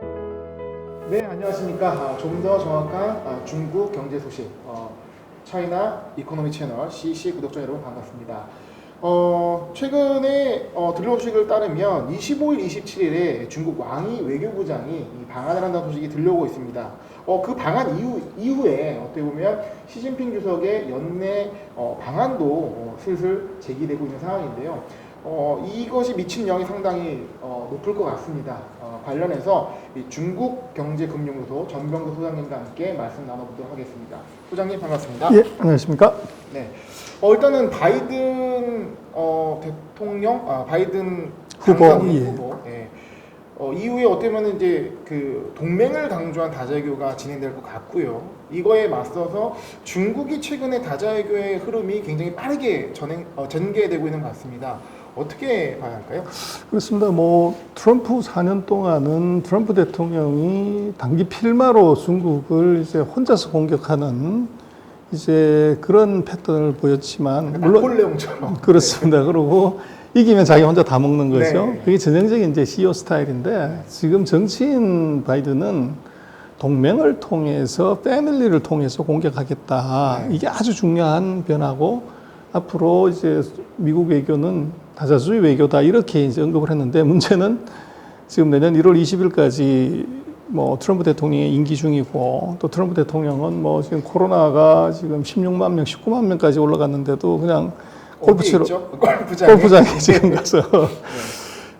네, 안녕하십니까. 좀 더 정확한 아, 중국 경제 소식, 어, 차이나 이코노미 채널 CC 구독자 여러분 반갑습니다. 어, 최근에 어, 들려온 소식을 따르면 25일, 27일에 중국 왕이 외교부장이 이 방한을 한다는 소식이 들려오고 있습니다. 어, 그 방한 이후, 이후에 어떻게 보면 시진핑 주석의 연내 어, 방한도 어, 슬슬 제기되고 있는 상황인데요. 어, 이것이 미친 영향이 상당히 어, 높을 것 같습니다. 어, 관련해서 이 중국 경제금융소 전병도 소장님과 함께 말씀 나눠보도록 하겠습니다. 소장님 반갑습니다. 예, 안녕하십니까? 네. 어, 일단은 바이든 어, 대통령, 아, 바이든 후보, 예. 후보, 예. 어, 이후에 어떻게 보면 이제 그 동맹을 강조한 다자외교가 진행될 것 같고요. 이거에 맞서서 중국이 최근에 다자외교의 흐름이 굉장히 빠르게 전행, 어, 전개되고 있는 것 같습니다. 어떻게 봐야 할까요? 그렇습니다. 뭐 트럼프 4년 동안은 트럼프 대통령이 단기 필마로 중국을 이제 혼자서 공격하는 이제 그런 패턴을 보였지만 물론 나폴레옹처럼. 그렇습니다. 그리고 이기면 자기 혼자 다 먹는 거죠. 네. 그게 전형적인 이제 CEO 스타일인데 지금 정치인 바이든은 동맹을 통해서 패밀리를 통해서 공격하겠다. 네. 이게 아주 중요한 변화고 앞으로 이제 미국 외교는 다자주의 외교다 이렇게 이제 언급을 했는데 문제는 지금 내년 1월 20일까지 뭐 트럼프 대통령의 임기 중이고 또 트럼프 대통령은 뭐 지금 코로나가 지금 16만 명, 19만 명까지 올라갔는데도 그냥 골프 치러? 골프장에. 골프장에 지금 가서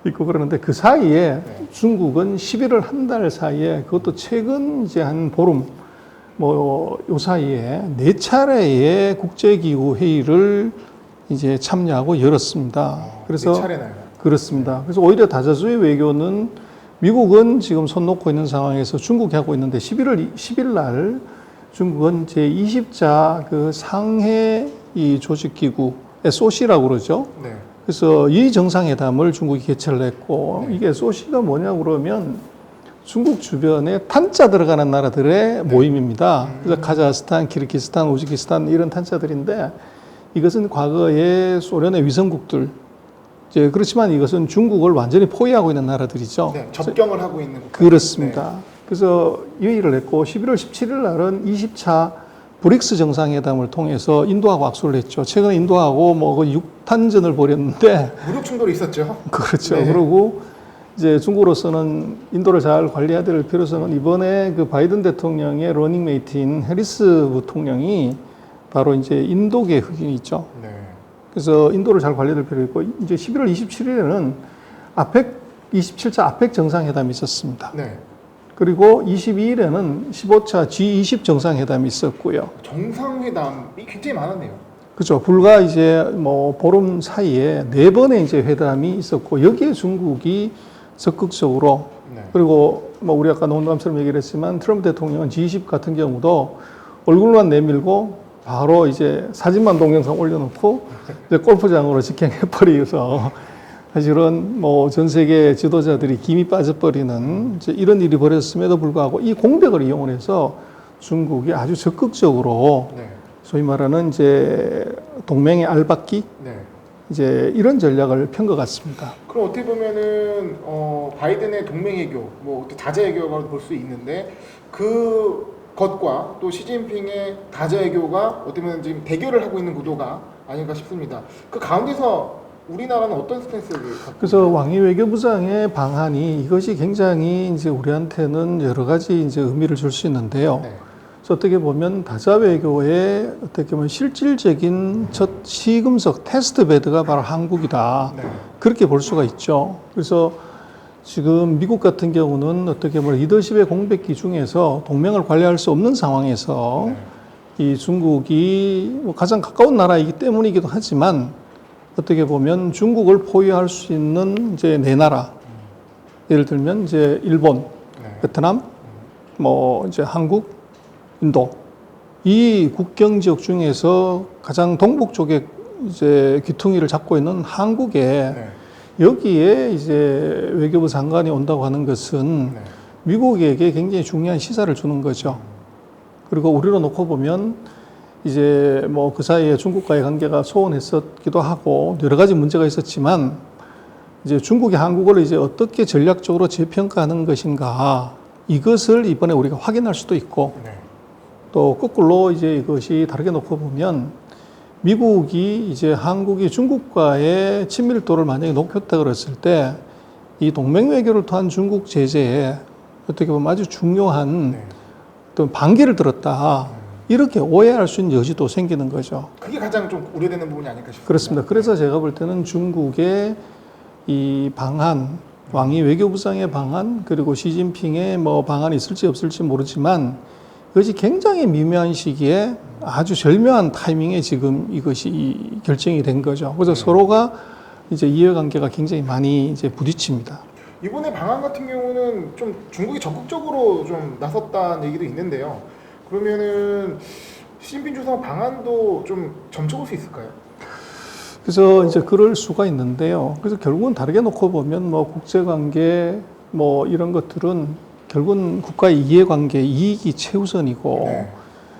있고 그러는데 그 사이에 중국은 11월 한 달 사이에 그것도 최근 이제 한 보름 뭐요 사이에 네 차례의 국제기구 회의를 이제 참여하고 열었습니다. 그래서 네 차례나요. 그렇습니다. 그래서 오히려 다자주의 외교는 미국은 지금 손 놓고 있는 상황에서 중국이 하고 있는데 11월 10일 날 중국은 제 20자 그 상해 이 조직기구 SOC라고 그러죠. 네. 그래서 이 정상회담을 중국이 개최를 했고 네. 이게 SOC가 뭐냐 그러면 중국 주변에 탄자 들어가는 나라들의 모임입니다. 음. 그래서 카자흐스탄, 키르기스탄, 우즈키스탄 이런 탄자들인데 이것은 과거의 소련의 위성국들 이제 그렇지만 이것은 중국을 완전히 포위하고 있는 나라들이죠. 네, 접경을 하고 있는 국가. 그렇습니다. 그래서 이 회의를 했고 11월 17일 날은 20차 브릭스 정상회담을 통해서 인도하고 악수를 했죠. 최근에 인도하고 뭐그 육탄전을 벌였는데 네. 무력 충돌이 있었죠. 그렇죠. 네. 그리고 이제 중국으로서는 인도를 잘 관리해야 될 필요성은 이번에 그 바이든 대통령의 러닝메이트인 해리스 부통령이 바로 이제 인도계 흑인이 있죠. 네. 그래서 인도를 잘 관리해야 될 필요 있고 이제 11월 27일에는 아펙 27차 아펙 정상회담이 있었습니다. 네. 그리고 22일에는 15차 G20 정상회담이 있었고요. 정상회담이 굉장히 많았네요. 그렇죠. 불과 이제 뭐 보름 사이에 네 번의 이제 회담이 있었고 여기에 중국이 적극적으로 네. 그리고 뭐 우리 아까 농담처럼 얘기를 했지만 트럼프 대통령은 G20 같은 경우도 얼굴만 내밀고 바로 이제 사진만 동영상 올려놓고 이제 골프장으로 직행해버리서 사실은 뭐 전 세계 지도자들이 김이 빠져버리는 이제 이런 일이 벌어졌음에도 불구하고 이 공백을 이용해서 중국이 아주 적극적으로 네. 소위 말하는 이제 동맹의 알박기 네. 이제 이런 전략을 편 것 같습니다. 그럼 어떻게 보면은 어, 바이든의 동맹 외교, 뭐 다자외교라고 볼 수 있는데 그 것과 또 시진핑의 다자외교가 어떻게 보면 지금 대결을 하고 있는 구도가 아닌가 싶습니다. 그 가운데서 우리나라는 어떤 스탠스를 갖고 그래서 왕이 외교부장의 방안이 이것이 굉장히 이제 우리한테는 여러 가지 이제 의미를 줄 수 있는데요. 네. 그래서 어떻게 보면 다자 외교의 어떻게 보면 실질적인 첫 시금석 테스트 베드가 바로 한국이다. 네. 그렇게 볼 수가 있죠. 그래서 지금 미국 같은 경우는 어떻게 보면 리더십의 공백기 중에서 동맹을 관리할 수 없는 상황에서 네. 이 중국이 뭐 가장 가까운 나라이기 때문이기도 하지만 어떻게 보면 중국을 포위할 수 있는 이제 네 나라 예를 들면 이제 일본, 네. 베트남, 뭐 이제 한국, 인도 이 국경 지역 중에서 가장 동북 쪽에 이제 귀퉁이를 잡고 있는 한국에 네. 여기에 이제 외교부 장관이 온다고 하는 것은 네. 미국에게 굉장히 중요한 시사를 주는 거죠. 그리고 우리로 놓고 보면 이제 뭐 그 사이에 중국과의 관계가 소원했었기도 하고 여러 가지 문제가 있었지만 이제 중국이 한국을 이제 어떻게 전략적으로 재평가하는 것인가 이것을 이번에 우리가 확인할 수도 있고 네. 또 거꾸로 이제 이것이 다르게 놓고 보면 미국이 이제 한국이 중국과의 친밀도를 만약에 높였다 그랬을 때 이 동맹 외교를 통한 중국 제재에 어떻게 보면 아주 중요한 네. 어떤 반기를 들었다 이렇게 오해할 수 있는 여지도 생기는 거죠. 그게 가장 좀 우려되는 부분이 아닐까 싶습니다. 그렇습니다. 그래서 제가 볼 때는 중국의 이 방한, 왕이 외교부장의 방한, 그리고 시진핑의 뭐 방안이 있을지 없을지 모르지만 이것이 굉장히 미묘한 시기에 아주 절묘한 타이밍에 지금 이것이 이 결정이 된 거죠. 그래서 서로가 이제 이해관계가 굉장히 많이 이제 부딪힙니다. 이번에 방한 같은 경우는 좀 중국이 적극적으로 좀 나섰다는 얘기도 있는데요. 그러면은 시진핑 주석 방한도 좀 점쳐볼 수 있을까요? 그래서 이제 그럴 수가 있는데요. 그래서 결국은 다르게 놓고 보면 뭐 국제관계 뭐 이런 것들은 결국은 국가의 이해관계 이익이 최우선이고 네.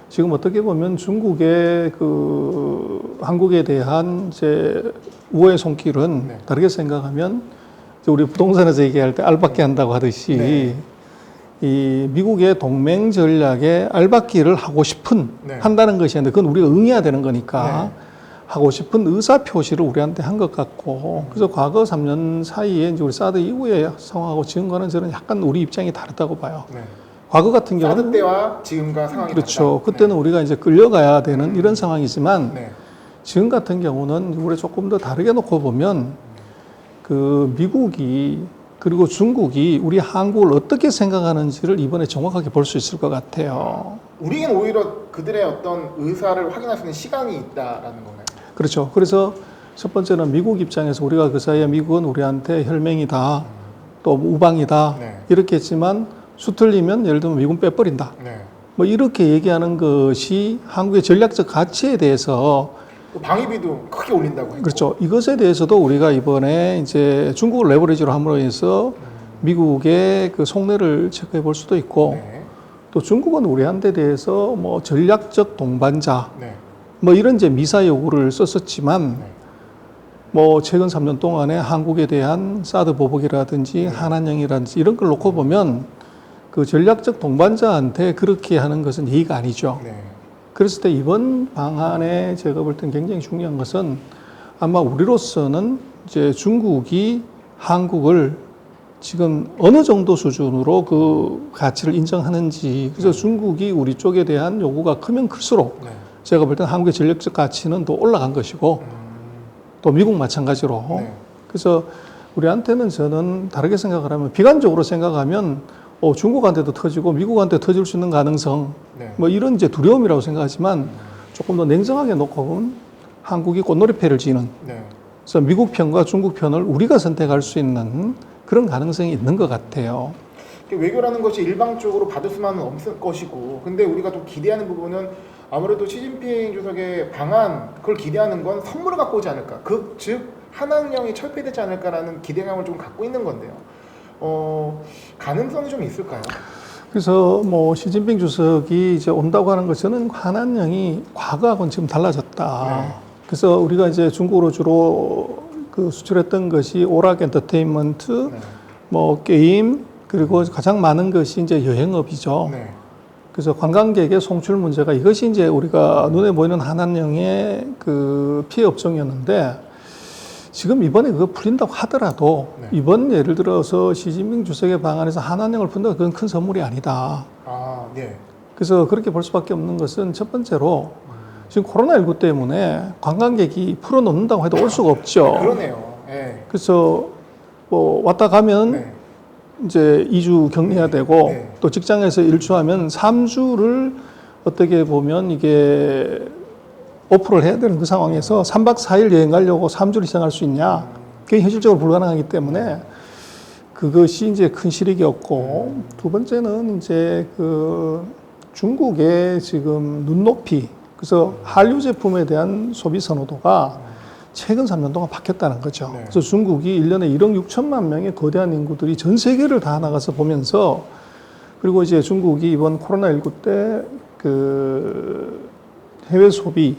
지금 어떻게 보면 중국의 그 한국에 대한 이제 우호의 손길은 네. 다르게 생각하면 우리 부동산에서 얘기할 때 알박기 한다고 하듯이 네. 이 미국의 동맹 전략에 알박기를 하고 싶은 네. 한다는 것이었는데 그건 우리가 응해야 되는 거니까 네. 하고 싶은 의사 표시를 우리한테 한 것 같고 그래서 과거 3년 사이에 이제 우리 사드 이후의 상황하고 지금과는 저는 약간 우리 입장이 다르다고 봐요. 네. 과거 같은 경우는 사드 때와 지금과 상황이 그렇죠. 다르다. 그때는 우리가 이제 끌려가야 되는 이런 상황이지만 네. 지금 같은 경우는 우리 조금 더 다르게 놓고 보면 그 미국이 그리고 중국이 우리 한국을 어떻게 생각하는지를 이번에 정확하게 볼 수 있을 것 같아요. 우리는 오히려 그들의 어떤 의사를 확인할 수 있는 시간이 있다라는 건가요? 그렇죠. 그래서 첫 번째는 미국 입장에서 우리가 그 사이에 미국은 우리한테 혈맹이다, 또 우방이다 네. 이렇게 했지만 수틀리면 예를 들면 미군 빼버린다. 네. 뭐 이렇게 얘기하는 것이 한국의 전략적 가치에 대해서 또 방위비도 크게 올린다고 했고. 그렇죠. 이것에 대해서도 우리가 이번에 이제 중국을 레버리지로 함으로 해서 미국의 그 속내를 체크해 볼 수도 있고 네. 또 중국은 우리한테 대해서 뭐 전략적 동반자 네. 뭐 이런 이제 미사 요구를 썼었지만 네. 뭐 최근 3년 동안에 한국에 대한 사드 보복이라든지 한한령이라든지 이런 걸 놓고 보면 그 전략적 동반자한테 그렇게 하는 것은 예의가 아니죠. 네. 그랬을 때 이번 방안에 제가 볼 땐 굉장히 중요한 것은 아마 우리로서는 이제 중국이 한국을 지금 어느 정도 수준으로 그 가치를 인정하는지 그래서 중국이 우리 쪽에 대한 요구가 크면 클수록 네. 제가 볼땐 한국의 전략적 가치는 더 올라간 것이고 음, 또 미국 마찬가지로 네. 그래서 우리한테는 저는 다르게 생각을 하면 비관적으로 생각하면 어, 중국한테도 터지고 미국한테 터질 수 있는 가능성 네. 뭐 이런 이제 두려움이라고 생각하지만 조금 더 냉정하게 놓고 보면 한국이 꽃놀이패를 지는 네. 그래서 미국 편과 중국 편을 우리가 선택할 수 있는 그런 가능성이 있는 것 같아요. 외교라는 것이 일방적으로 받을 수만은 없을 것이고 근데 우리가 좀 기대하는 부분은 아무래도 시진핑 주석의 방안 그걸 기대하는 건 선물을 갖고 오지 않을까 그 즉 한한령이 철폐되지 않을까라는 기대감을 좀 갖고 있는 건데요 어 가능성이 좀 있을까요? 그래서 뭐 시진핑 주석이 이제 온다고 하는 것은 한한령이 과거하고는 지금 달라졌다. 네. 그래서 우리가 이제 중국으로 주로 그 수출했던 것이 오락 엔터테인먼트, 네. 뭐 게임 그리고 가장 많은 것이 이제 여행업이죠. 네. 그래서 관광객의 송출 문제가 이것이 이제 우리가 눈에 보이는 한한령의 그 피해 업종이었는데 지금 이번에 그거 풀린다고 하더라도 네. 이번 예를 들어서 시진핑 주석의 방안에서 한한령을 푼다 그건 큰 선물이 아니다. 아 네. 그래서 그렇게 볼 수밖에 없는 것은 첫 번째로 지금 코로나19 때문에 관광객이 풀어놓는다고 해도 올 수가 없죠. 그러네요. 네. 그래서 뭐 왔다 가면 네. 이제 2주 격리해야 되고 네. 또 직장에서 일주하면 3주를 어떻게 보면 이게 오프를 해야 되는 그 상황에서 3박 4일 여행 가려고 3주를 희생할 수 있냐? 그게 현실적으로 불가능하기 때문에 그것이 이제 큰 실익이었고 두 번째는 이제 그 중국의 지금 눈높이 그래서 한류 제품에 대한 소비 선호도가 최근 3년 동안 바뀌었다는 거죠. 네. 그래서 중국이 1년에 1억 6천만 명의 거대한 인구들이 전 세계를 다 나가서 보면서 그리고 이제 중국이 이번 코로나19 때 그 해외 소비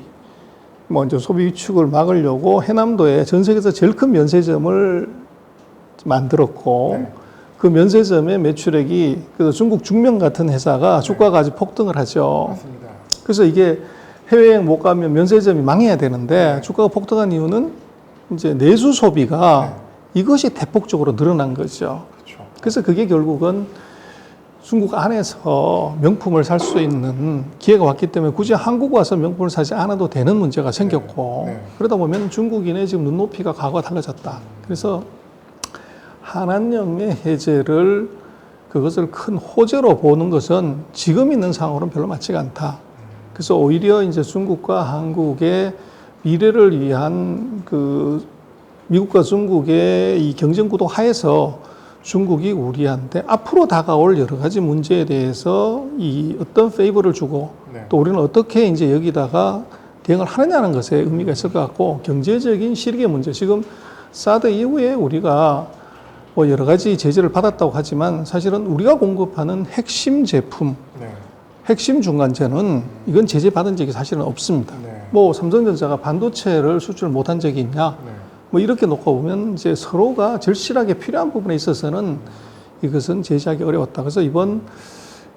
먼저 소비 위축을 막으려고 해남도에 전 세계에서 제일 큰 면세점을 만들었고 네. 그 면세점의 매출액이 그 중국 중명 같은 회사가 주가가 아주 폭등을 하죠. 맞습니다. 그래서 이게 해외여행 못 가면 면세점이 망해야 되는데 주가가 폭등한 이유는 이제 내수 소비가 이것이 대폭적으로 늘어난 거죠. 그렇죠. 그래서 그게 결국은 중국 안에서 명품을 살 수 있는 기회가 왔기 때문에 굳이 한국 와서 명품을 사지 않아도 되는 문제가 생겼고 네. 그러다 보면 중국인의 지금 눈높이가 과거와 달라졌다. 그래서 한한령의 해제를 그것을 큰 호재로 보는 것은 지금 있는 상황으로는 별로 맞지가 않다. 그래서 오히려 이제 중국과 한국의 미래를 위한 그 미국과 중국의 이 경쟁 구도 하에서 중국이 우리한테 앞으로 다가올 여러 가지 문제에 대해서 이 어떤 페이버를 주고 네. 또 우리는 어떻게 이제 여기다가 대응을 하느냐는 것에 의미가 있을 것 같고 경제적인 실익의 문제 지금 사드 이후에 우리가 뭐 여러 가지 제재를 받았다고 하지만 사실은 우리가 공급하는 핵심 제품 네. 핵심 중간재는 이건 제재 받은 적이 사실은 없습니다. 네. 뭐 삼성전자가 반도체를 수출 못한 적이 있냐? 네. 뭐 이렇게 놓고 보면 이제 서로가 절실하게 필요한 부분에 있어서는 이것은 제시하기 어려웠다. 그래서 이번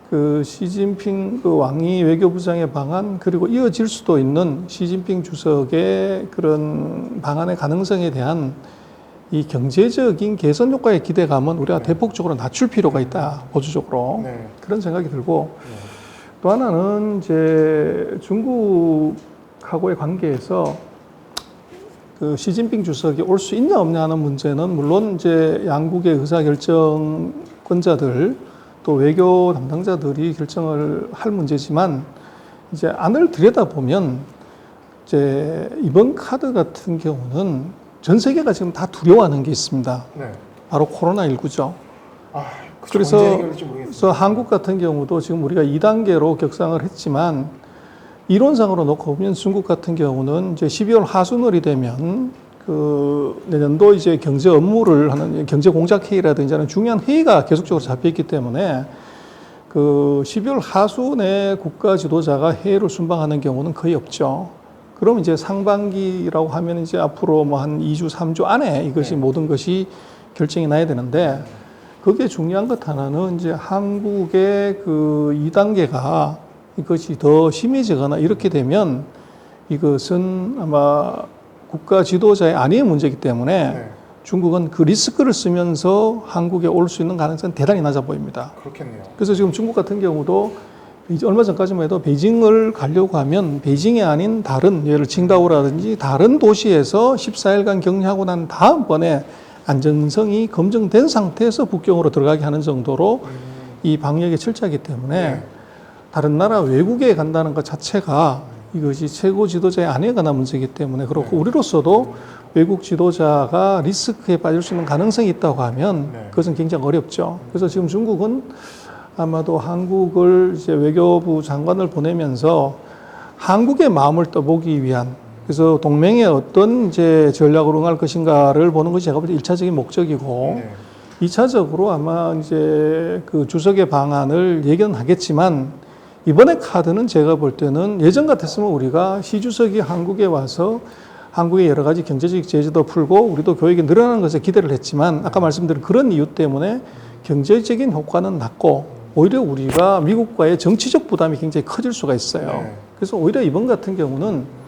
그 시진핑 그 왕이 외교부장의 방안 그리고 이어질 수도 있는 시진핑 주석의 그런 방안의 가능성에 대한 이 경제적인 개선 효과의 기대감은 우리가 대폭적으로 낮출 필요가 있다 보수적으로 네. 그런 생각이 들고 네. 또 하나는 이제 중국하고의 관계에서 그 시진핑 주석이 올 수 있냐 없냐 하는 문제는 물론 이제 양국의 의사 결정권자들 또 외교 담당자들이 결정을 할 문제지만 이제 안을 들여다보면 이제 이번 카드 같은 경우는 전 세계가 지금 다 두려워하는 게 있습니다. 네. 바로 코로나 19죠. 아, 그래서-. 그래서 한국 같은 경우도 지금 우리가 2단계로 격상을 했지만 이론상으로 놓고 보면 중국 같은 경우는 이제 12월 하순월이 되면 그 내년도 이제 경제 업무를 하는 경제 공작 회의라든지 하는 중요한 회의가 계속적으로 잡혀 있기 때문에 그 12월 하순에 국가 지도자가 회의를 순방하는 경우는 거의 없죠. 그럼 이제 상반기라고 하면 이제 앞으로 뭐 한 2주, 3주 안에 이것이 네. 모든 것이 결정이 나야 되는데 그게 중요한 것 하나는 이제 한국의 그 2단계가 이것이 더 심해지거나 이렇게 되면 이것은 아마 국가 지도자의 안위의 문제이기 때문에 네. 중국은 그 리스크를 쓰면서 한국에 올 수 있는 가능성은 대단히 낮아 보입니다. 그렇겠네요. 그래서 지금 중국 같은 경우도 얼마 전까지만 해도 베이징을 가려고 하면 베이징이 아닌 다른 예를 칭다오라든지 다른 도시에서 14일간 격리하고 난 다음번에 안전성이 검증된 상태에서 북경으로 들어가게 하는 정도로 음, 이 방역에 철저하기 때문에 네. 다른 나라 외국에 간다는 것 자체가 이것이 최고 지도자의 안에 관한 문제이기 때문에 그렇고 네. 우리로서도 외국 지도자가 리스크에 빠질 수 있는 가능성이 있다고 하면 네. 그것은 굉장히 어렵죠. 그래서 지금 중국은 아마도 한국을 이제 외교부 장관을 보내면서 한국의 마음을 떠보기 위한 그래서 동맹의 어떤 이제 전략으로 응할 것인가를 보는 것이 제가 볼때 1차적인 목적이고 네. 이차적으로 아마 이제 그 주석의 방안을 얘기는 하겠지만 이번에 카드는 제가 볼 때는 예전 같았으면 우리가 시 주석이 한국에 와서 한국의 여러 가지 경제적 제재도 풀고 우리도 교육이 늘어나는 것에 기대를 했지만 아까 말씀드린 그런 이유 때문에 경제적인 효과는 낮고 오히려 우리가 미국과의 정치적 부담이 굉장히 커질 수가 있어요. 네. 그래서 오히려 이번 같은 경우는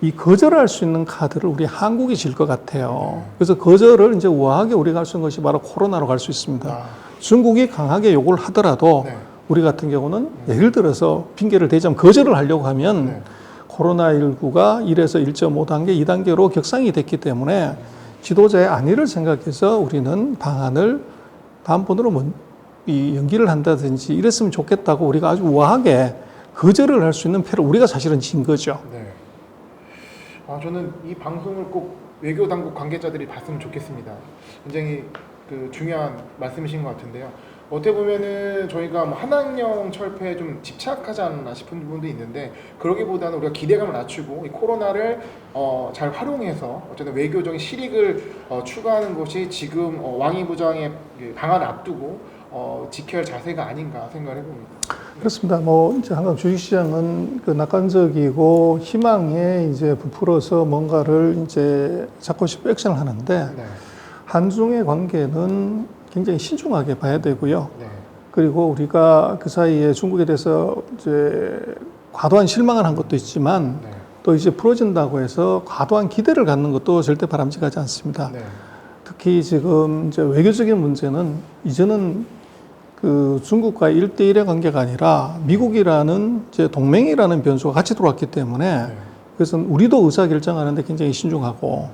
이 거절할 수 있는 카드를 우리 한국이 질 것 같아요. 그래서 거절을 이제 우아하게 우리가 할 수 있는 것이 바로 코로나로 갈 수 있습니다. 아, 중국이 강하게 요구를 하더라도 네. 우리 같은 경우는 예를 들어서 핑계를 대자면 거절을 하려고 하면 네. 코로나19가 1에서 1.5단계, 2단계로 격상이 됐기 때문에 지도자의 안위를 생각해서 우리는 방안을 다음번으로 뭐, 이 연기를 한다든지 이랬으면 좋겠다고 우리가 아주 우아하게 거절을 할 수 있는 패를 우리가 사실은 진 거죠. 네. 아, 저는 이 방송을 꼭 외교 당국 관계자들이 봤으면 좋겠습니다. 굉장히 그 중요한 말씀이신 것 같은데요. 어떻게 보면은 저희가 뭐 한학령 철폐에 좀 집착하지 않나 싶은 부분도 있는데 그러기보다는 우리가 기대감을 낮추고 이 코로나를 어, 잘 활용해서 어쨌든 외교적인 실익을 어, 추구하는 것이 지금 어, 왕이 부장의 그 방안을 앞두고 어, 지켜야 할 자세가 아닌가 생각을 해봅니다. 그렇습니다. 뭐 이제 한강 주식시장은 그 낙관적이고 희망에 이제 부풀어서 뭔가를 이제 잡고 싶어 액션을 하는데 네. 한중의 관계는 굉장히 신중하게 봐야 되고요. 네. 그리고 우리가 그 사이에 중국에 대해서 이제 과도한 실망을 한 것도 있지만 네. 또 이제 풀어진다고 해서 과도한 기대를 갖는 것도 절대 바람직하지 않습니다. 네. 특히 지금 이제 외교적인 문제는 이제는 그 중국과의 일대일의 관계가 아니라 미국이라는 이제 동맹이라는 변수가 같이 들어왔기 때문에 네. 그래서 우리도 의사 결정하는데 굉장히 신중하고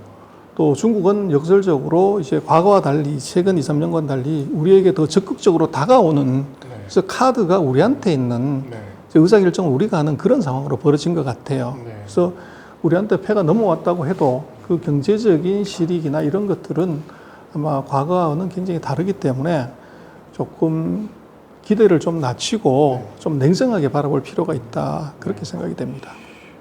또 중국은 역설적으로 이제 과거와 달리 최근 2, 3년과 달리 우리에게 더 적극적으로 다가오는 네. 그래서 카드가 우리한테 있는 네. 이제 의사 결정을 우리가 하는 그런 상황으로 벌어진 것 같아요. 네. 그래서 우리한테 패가 넘어왔다고 해도 그 경제적인 실익이나 이런 것들은 아마 과거와는 굉장히 다르기 때문에 조금 기대를 좀 낮추고 좀 냉정하게 바라볼 필요가 있다 그렇게 생각이 됩니다.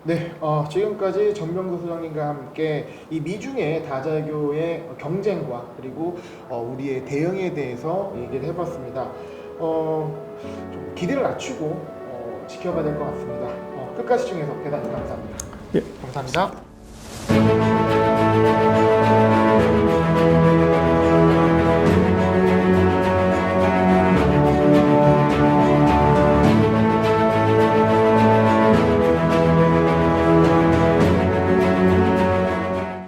네, 어, 지금까지 전병구 소장님과 함께 이 미중의 다자교의 경쟁과 그리고 어, 우리의 대응에 대해서 얘기를 해봤습니다. 어, 좀 기대를 낮추고 어, 지켜봐야 될 것 같습니다. 어, 끝까지 시청해서 대단히 감사합니다. 예. 감사합니다.